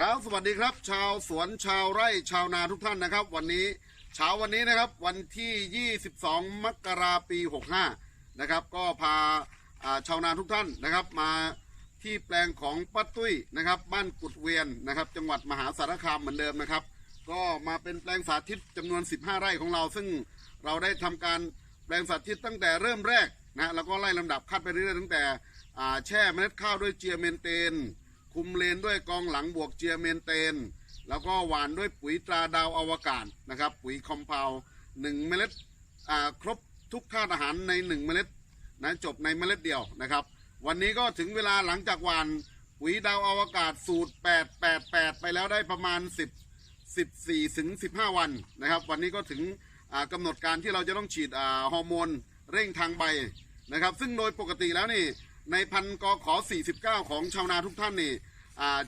ครับสวัสดีครับ ชาวสวนชาวไร่ชาวนาทุกท่านนะครับ วันนี้เช้าวันนี้นะครับวันที่ 22 มกราปี 65 นะครับ ก็พาชาวนาทุกท่านนะครับมาที่แปลงของป้าตุ้ยนะครับ บ้านกุดเวียนนะครับ จังหวัดมหาสารคามเหมือนเดิมนะครับ ก็มาเป็นแปลงสาธิตจำนวน 15 ไร่ของเรา ซึ่งเราได้ทำการแปลงสาธิตตั้งแต่เริ่มแรกนะแล้วก็ไล่ลำดับคัดไปเรื่อยๆตั้งแต่แช่เมล็ดข้าวด้วยเจียเมนเตน คุมเลนด้วยกองหลังบวกเจียเมนเตน แล้วก็หวานด้วยปุ๋ยตราดาวอวกาศนะครับ ปุ๋ยคอมเพลหนึ่งเมล็ดครบทุกธาตุอาหารในหนึ่งเมล็ดนะจบในเมล็ดเดียวนะครับ วันนี้ก็ถึงเวลาหลังจากหวานปุ๋ยดาวอวกาศสูตร 888 ไปแล้วได้ประมาณ 10 14ถึง15 วันนะครับ วันนี้ก็ถึงอ่ากำหนดการที่เราจะต้องฉีดฮอร์โมนเร่งทางใบนะครับ ซึ่งโดยปกติแล้วนี่ ในพันกอขอ 49 ของชาวนาทุกท่านนี่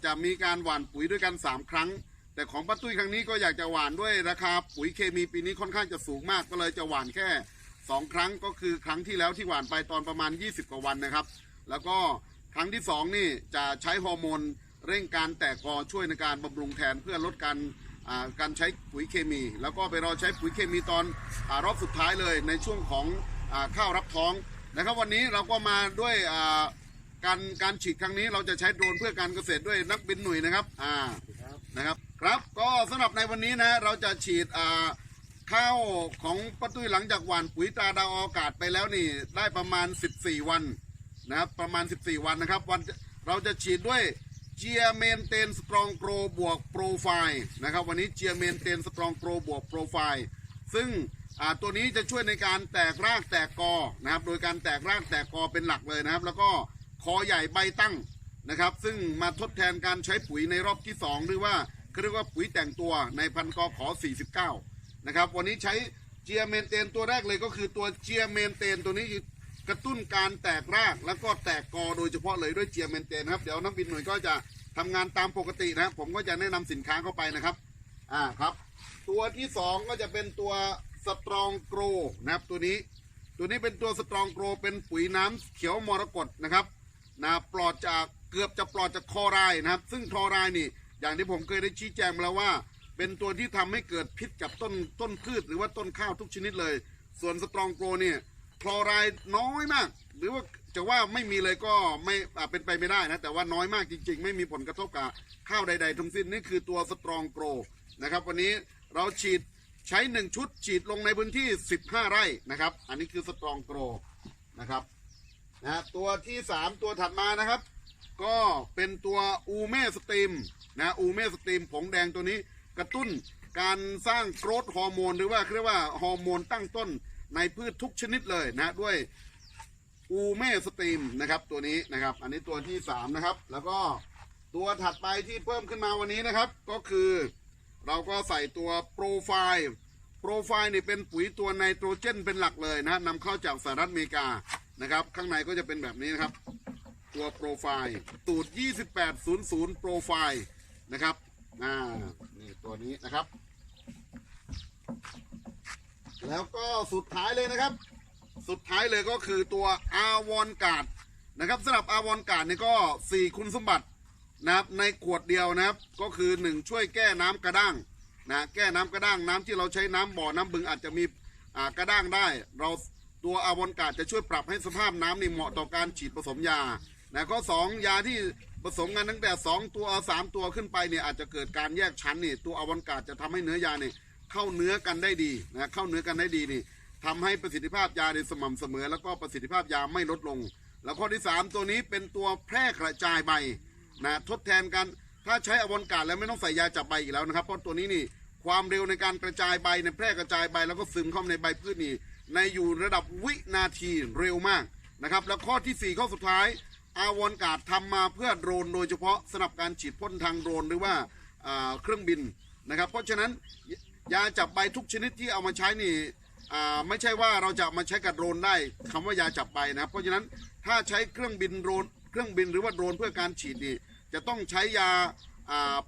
จะมีการหว่านปุ๋ยด้วยกัน 3 ครั้ง แต่ของป้าตุ้ยครั้งนี้ก็อยากจะหว่านด้วยราคาปุ๋ยเคมีปีนี้ค่อนข้างจะสูงมาก ก็เลยจะหว่านแค่ 2 ครั้งก็คือครั้งที่แล้วที่หว่านไปตอนประมาณ 20 กว่าวันนะครับ แล้วก็ครั้งที่ 2 นี่จะใช้ฮอร์โมนเร่งการแตกกอช่วยในการบำรุงแทนเพื่อลดการการใช้ปุ๋ยเคมี แล้วก็ไปรอใช้ปุ๋ยเคมีตอนอรอบสุดท้ายเลยในช่วงของอข้าวรับท้อง นะครับวันนี้เราก็มาด้วยการการฉีดครั้งนี้เราจะใช้โดรนเพื่อการเกษตรด้วยนักบินหน่วยนะครับอ่านะครับครับก็สำหรับในวันนี้นะเราจะฉีดข้าวของป้าตุ้ยหลังจากหว่านปุ๋ยตาดาวอากาศไปแล้วนี่ได้ประมาณ 14 วันนะครับประมาณ 14 วันนะครับวันเราจะฉีดด้วยเจียเมนเตนสตรองโปรบวกโปรไฟล์นะครับวันนี้เจียเมนเตนสตรองโปรบวกโปรไฟล์ซึ่ง ตัวนี้จะช่วยในการแตกรากแตกกอนะครับ โดยการแตกรากแตกกอเป็นหลักเลยนะครับ แล้วก็คอใหญ่ใบตั้งนะครับ ซึ่งมาทดแทนการใช้ปุ๋ยในรอบที่ 2 หรือว่าเขาเรียกว่าปุ๋ยแต่งตัวในพันกอขอ 49 นะครับ วันนี้ใช้เจียเมนเตนตัวแรกเลยก็คือตัวเจียเมนเตนตัวนี้กระตุ้นการแตกรากแล้วก็แตกกอโดยเฉพาะเลยด้วยเจียเมนเตนครับ เดี๋ยวนักบินหน่วยก็จะทำงานตามปกตินะครับ ผมก็จะแนะนำสินค้าเข้าไปนะครับ อ่าครับ ตัวที่สองก็จะเป็นตัว สตรองโกรนะครับตัวนี้ ตัวนี้เป็นตัวสตรองโกรเป็นปุ๋ยน้ำเขียวมรกตนะครับนะปลอดจากเกือบจะปลอดจากคอไรด์นะครับ ซึ่งคอไรด์นี่อย่างที่ผมเคยได้ชี้แจงมาแล้วว่า เป็นตัวที่ทำให้เกิดพิษกับต้นต้นพืชหรือว่าต้นข้าวทุกชนิดเลย ส่วนสตรองโกรเนี่ยคลอไรด์น้อยมาก หรือว่าจะว่าไม่มีเลยก็ไม่เป็นไปไม่ได้นะ แต่ว่าน้อยมากจริง ๆ ไม่มีผลกระทบกับข้าวใด ๆทั้งสิ้นนี่คือตัวสตรองโกรนะครับ วันนี้เราฉีด ใช้หนึ่งชุดฉีดลงในพื้นที่ 15 ไร่นะครับ อันนี้คือสตรองโกรนะครับนะตัวที่สามตัวถัดมานะครับ ก็เป็นตัวอูเม่สตรีมนะอูเม่สตรีมผงแดงตัวนี้กระตุ้นการสร้างโกรทฮอร์โมน หรือว่าเรียกว่าฮอร์โมนตั้งต้นในพืชทุกชนิดเลยนะด้วยอูเม่สตรีมนะครับตัวนี้นะครับ อันนี้ตัวที่สามนะครับ แล้วก็ตัวถัดไปที่เพิ่มขึ้นมาวันนี้นะครับ ก็คือ เราก็ใส่ตัวโปรไฟล์โปรไฟล์นี่เป็นปุ๋ยตัวไนโตรเจนเป็นหลักเลยนะนำเข้าจากสหรัฐอเมริกานะครับ ข้างในก็จะเป็นแบบนี้นะครับ ตัวโปรไฟล์สูตร2800 โปรไฟล์นะครับอ่านี่ตัวนี้นะครับ แล้วก็สุดท้ายเลยนะครับ สุดท้ายเลยก็คือตัวอาวอนการ์ดนะครับสำหรับอาวอนการ์ดนี่ก็ 4 คุณสมบัติ นะครับในขวดเดียวนะครับก็คือ 1 ช่วยแก้น้ำกระด้างนะแก้น้ำกระด้างน้ำที่เราใช้น้ำบ่อน้ำบึงอาจจะมีกระด้างได้ เราตัวอาวอนกาดจะช่วยปรับให้สภาพน้ำนี่เหมาะต่อการฉีดผสมยานะข้อสองยาที่ผสมกันตั้งแต่ 2 ตัวสามตัวขึ้นไปเนี่ยอาจจะเกิดการแยกชั้นนี่ตัวอวอนกาดจะทำให้เนื้อยาเนี่ยเข้าเนื้อกันได้ดีนะเข้าเนื้อกันได้ดีนี่ทำให้ประสิทธิภาพยาในสม่ำเสมอ แล้วก็ประสิทธิภาพยาไม่ลดลง แล้วข้อที่ 3 ตัวนี้เป็นตัวแพร่กระจายใบ นะทดแทนกันถ้าใช้อวนการแล้วไม่ต้องใส่ยาจับใบอีกแล้วนะครับ เพราะตัวนี้นี่ความเร็วในการกระจายใบในแพร่กระจายใบ แล้วก็ซึมเข้าในใบพืชนี่ในอยู่ระดับวินาทีเร็วมากนะครับ แล้วข้อทีสี่4 ข้อสุดท้าย อาวอนการทำมาเพื่อโดรนโดยเฉพาะสำหรับการฉีดพ่นทางโดรนหรือว่าเครื่องบินนะครับ เพราะฉะนั้นยาจับใบทุกชนิดที่เอามาใช้นี่ไม่ใช่ว่าเราจะมาใช้กับโดรนได้คำว่ายาจับใบนะครับ เพราะฉะนั้นถ้าใช้เครื่องบินโดรนเครื่องบินหรือว่าโดรนเพื่อการฉีดนี่ จะต้องใช้ยา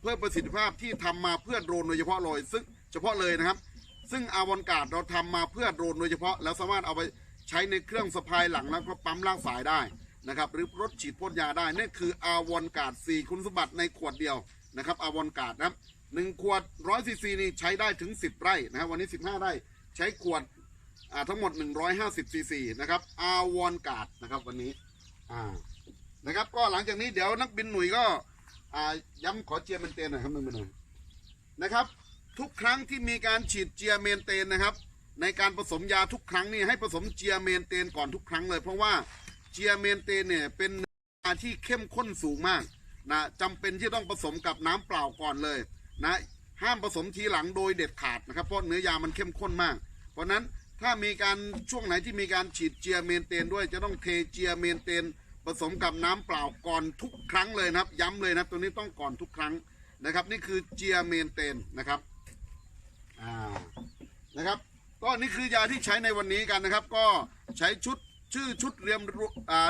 เพิ่มประสิทธิภาพที่ทำมาเพื่อโดรนโดยเฉพาะเลยซึ่งเฉพาะเลยนะครับ ซึ่งอาวอนการ์ดเราทำมาเพื่อโดรนโดยเฉพาะ แล้วสามารถเอาไปใช้ในเครื่องสะพายหลังแล้วก็ปั๊มลากสายได้นะครับหรือรถฉีดพ่นยาได้นั่นคืออาวอนการ์ด4คุณสมบัติในขวดเดียวนะครับอาวอนการ์ดนะครับหนึ่งขวดร้อยซีซีนี่ใช้ได้ถึงสิบไร่นะครับวันนี้สิบห้าไร่ใช้ขวดทั้งหมดหนึ่งร้อยห้าสิบซีซีนะครับอาวอนการ์ดนะครับวันนี้อ่า นะครับ ก็หลังจากนี้เดี๋ยวนักบินหนุ่ยก็ย้ำขอเจียเมนเตนหน่อยครับนักบินหนุ่ยนะครับ ทุกครั้งที่มีการฉีดเจียเมนเตนนะครับ ในการผสมยาทุกครั้งนี่ให้ผสมเจียเมนเตนก่อนทุกครั้งเลย เพราะว่าเจียเมนเตนเนี่ยเป็นยาที่เข้มข้นสูงมากนะจำเป็นที่ต้องผสมกับน้ำเปล่าก่อนเลยนะห้ามผสมทีหลังโดยเด็ดขาดนะครับเพราะเนื้อยามันเข้มข้นมาก เพราะฉะนั้นถ้ามีการช่วงไหนที่มีการฉีดเจียเมนเตนด้วยจะต้องเทเจียเมนเตน ผสมกับน้ำเปล่าก่อนทุกครั้งเลยนะครับ ย้ำเลยนะตัวนี้ต้องก่อนทุกครั้งนะครับ นี่คือเจียเมนเตนนะครับอ่านะครับก็นี่คือยาที่ใช้ในวันนี้กันนะครับ ก็ใช้ชุดชื่อชุดเรียม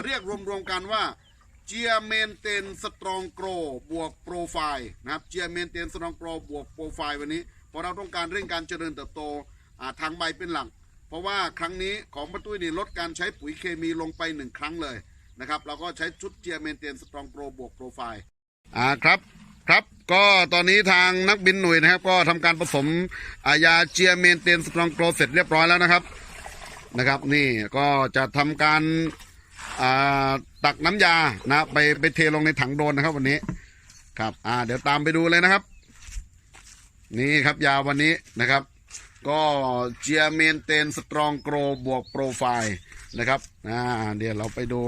เรียกรวมๆกันว่าเจียเมนเตนสตรองโกรบวกโปรไฟล์นะครับเจียเมนเตนสตรองโกรบวกโปรไฟล์วันนี้เพราะเราต้องการเร่งการเจริญเติบโตาทางใบเป็นหลักเพราะว่าครั้งนี้ของป้าตุ้ยนี่ลดการใช้ปุ๋ยเคมีลงไปหนึ่งครั้งเลย นะครับเราก็ใช้ชุดเจียเมนเตนสตรองโกรบวกโปรไฟล์อ่าครับครับก็ตอนนี้ทางนักบินหน่วยนะครับ ก็ทำการผสมอายาเจียเมนเตนสตรองโกรเสร็จเรียบร้อยแล้วนะครับนะครับ นี่ก็จะทำการตักน้ำยานะไปไปเทลงในถังโดนนะครับวันนี้ครับอ่าเดี๋ยวตามไปดูเลยนะครับ นี่ครับยาวันนี้นะครับ ก็เจียเมนเตนสตรองโกรบวกโปรไฟล์นะครับอ่าเดี๋ยวเราไปดู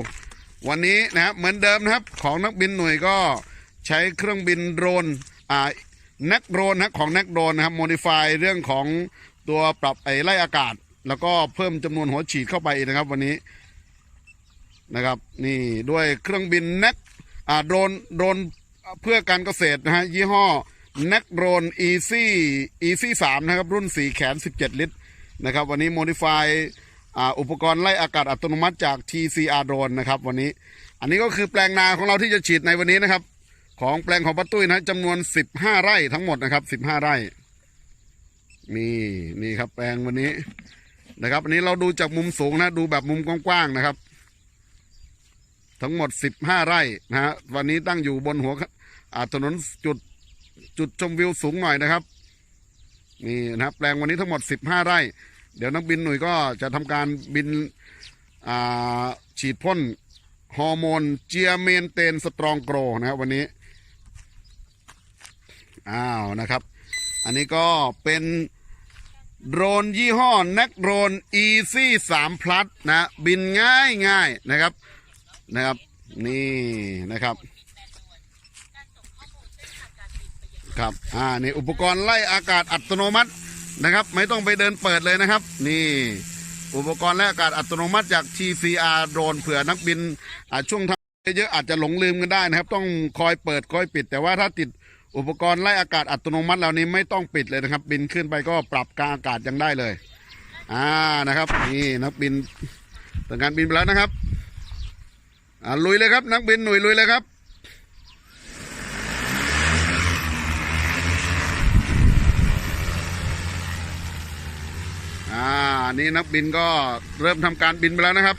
วันนี้นะครับเหมือนเดิมนะครับของนักบินหน่วยก็ใช้เครื่องบินโดรนอ่านักโดรนนะของนักโดรนนะครับโมดิฟายเรื่องของตัวปรับไอไล่อากาศ แล้วก็เพิ่มจำนวนหัวฉีดเข้าไปนะครับวันนี้นะครับนี่ด้วยเครื่องบินนักอ่าโดรนโดรนเพื่อการเกษตรนะฮะยี่ห้อนักโดรน Easy Easy 3นะครับรุ่น4แขน 17 ลิตรนะครับวันนี้โมดิฟาย อุปกรณ์ไล่อากาศอัตโนมัติจาก TCR Drone นะครับวันนี้ อันนี้ก็คือแปลงนาของเราที่จะฉีดในวันนี้นะครับ ของแปลงของป้าตุ้ยนะจำนวน 15 ไร่ทั้งหมดนะครับ 15 ไร่นี่นี่ครับแปลงวันนี้นะครับอันนี้เราดูจากมุมสูงนะ ดูแบบมุมกว้างๆนะครับ ทั้งหมด 15 ไร่นะฮะวันนี้ตั้งอยู่บนหัวอ่าถนนจุดจุดชมวิวสูงหน่อยนะครับนี่นะครับแปลงวันนี้ทั้งหมด 15 ไร่ เดี๋ยวนักบินหน่วยก็จะทำการบินฉีดพ่นฮอร์โมนเจียเมนเตนสตรองโกรนะครับวันนี้ อ้าวนะครับ อันนี้ก็เป็นโดรนยี่ห้อนักโดรน Easy 3 Plus นะ บินง่ายง่ายนะครับนะครับ นี่นะครับครับ อ่า นี่ อุปกรณ์ไล่อากาศอัตโนมัติ นะครับ ไม่ต้องไปเดินเปิดเลยนะครับ นี่อุปกรณ์ไล่อากาศอัตโนมัติจาก TCR โดรนเผื่อนักบินอ่าช่วงทำเยอะอาจจะหลงลืมกันได้นะครับ ต้องคอยเปิดคอยปิด แต่ว่าถ้าติดอุปกรณ์ไล่อากาศอัตโนมัติเหล่านี้ไม่ต้องปิดเลยนะครับ บินขึ้นไปก็ปรับกางอากาศยังได้เลย อ่านะครับ นี่นักบินทำการบินไปแล้วนะครับอ่าลุยเลยครับ นักบินหน่วยลุยเลยครับ อ่านี่นักบินก็เริ่มทำการบินไปแล้วนะครับ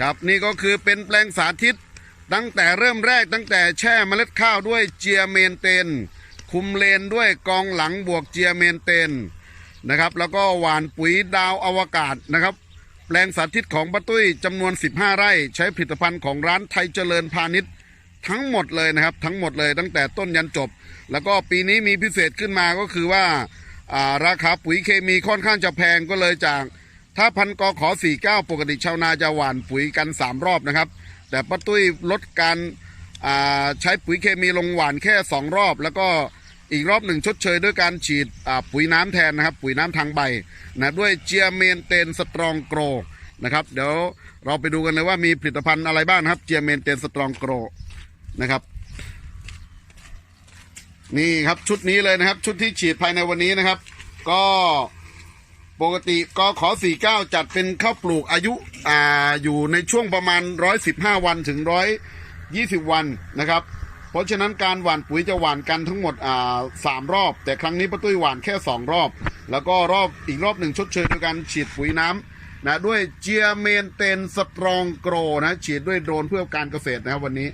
ครับนี่ก็คือเป็นแปลงสาธิตตั้งแต่เริ่มแรกตั้งแต่แช่เมล็ดข้าวด้วยเจียเมนเตน คุมเลนด้วยกองหลังบวกเจียเมนเตนนะครับแล้วก็หว่านปุ๋ยดาวอวกาศนะครับ แปลงสาธิตของป้าตุ้ยจำนวน 15 ไร่ ใช้ผลิตภัณฑ์ของร้านไทยเจริญพาณิชย์ทั้งหมดเลยนะครับ ทั้งหมดเลยตั้งแต่ต้นยันจบ แล้วก็ปีนี้มีพิเศษขึ้นมาก็คือว่า ราคาปุ๋ยเคมีค่อนข้างจะแพงก็เลยจาก ถ้าพันกอขอ 49 ปกติชาวนาจะหว่านปุ๋ยกัน 3 รอบนะครับ แต่ป้าตุ้ยลดการใช้ปุ๋ยเคมีลงหว่านแค่ 2 รอบ แล้วก็อีกรอบหนึ่งชดเชยด้วยการฉีดปุ๋ยน้ำแทนนะครับ ปุ๋ยน้ำทางใบนะด้วยเจียเมนเตนสตรองโกรนะครับ เดี๋ยวเราไปดูกันเลยว่ามีผลิตภัณฑ์อะไรบ้างครับ เจียเมนเตนสตรองโกรนะครับ นี่ครับชุดนี้เลยนะครับ ชุดที่ฉีดภายในวันนี้นะครับ ก็ปกติก็ขอ 49 จัดเป็นข้าวปลูกอายุอ่าอยู่ในช่วงประมาณ 115 วันถึง 120 วันนะครับ เพราะฉะนั้นการหว่านปุ๋ยจะหว่านกันทั้งหมดอ่าสามรอบ แต่ครั้งนี้ป้าตุ้ยหว่านแค่ 2 รอบ แล้วก็รอบอีกรอบหนึ่งชดเชยด้วยการฉีดปุ๋ยน้ำนะด้วยเจียเมนเตนสตรองโกรนะฉีดด้วยโดรนเพื่อการเกษตรนะครับวันนี้